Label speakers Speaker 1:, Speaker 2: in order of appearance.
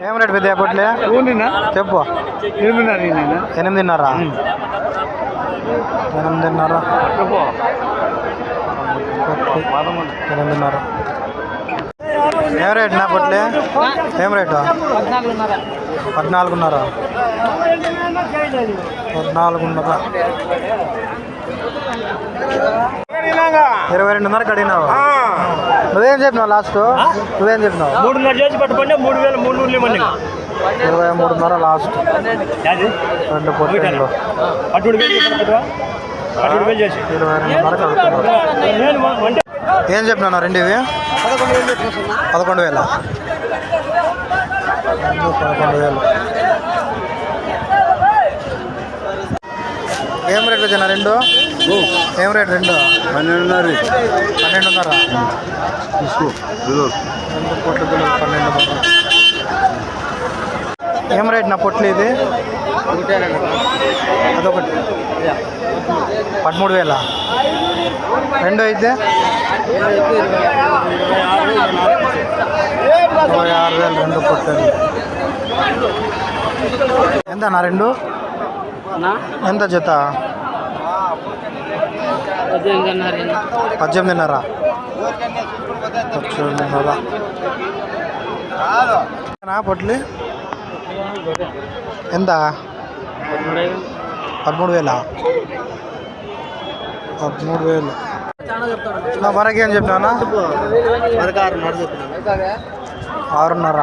Speaker 1: ఏం రేటు పెద్ద పొట్లే?
Speaker 2: ఊరినా
Speaker 1: చెప్పు.
Speaker 2: ఎనిమిదిన్నర నేను
Speaker 1: ఎనిమిదిన్నర? ఎనిమిదిన్నర. ఎనిమిదిన్నర. ఏం రేట్ నా పొట్లే? ఏం రేటు? పద్నాలుగున్నర. పద్నాలుగున్నర. ఇరవై రెండున్నర కడిగినావు నువ్వేం చెప్పినావు లాస్ట్? నువ్వేం చెప్పినావు?
Speaker 2: మూడున్నర చేసి పట్టుకుంటే మూడు వేలు మూడు నూరు ఇవ్వండి
Speaker 1: ఇరవై మూడున్నర లాస్ట్. రెండు పొట్టేళ్ళు ఇరవై రెండున్నర ఏం చెప్పినా రెండు ఇవి? పదకొండు వేల పదకొండు వేలు? ఏం రేట్ వచ్చిన రెండు? ఏం రేట్ రెండు.
Speaker 2: పన్నెండున్నర.
Speaker 1: పన్నెండున్నర.
Speaker 2: తీసుకో
Speaker 1: రెండు బిల్లు పన్నెండున్నర. ఏం రేట్ నా పొట్లు ఇది? అదొకటి. పదమూడు వేల? రెండు అయితే? ఇరవై ఆరు వేలు రెండు పొట్టలు. ఎంత నా రెండు? ఎంత జత? పద్దెనిమిదిన్నర పద్దెనిమిదిన్నర నా పొట్లి? ఎంత? పదమూడు వేల. పదమూడు వేలు. నా మనకి ఏం చెప్పినా ఆరున్నర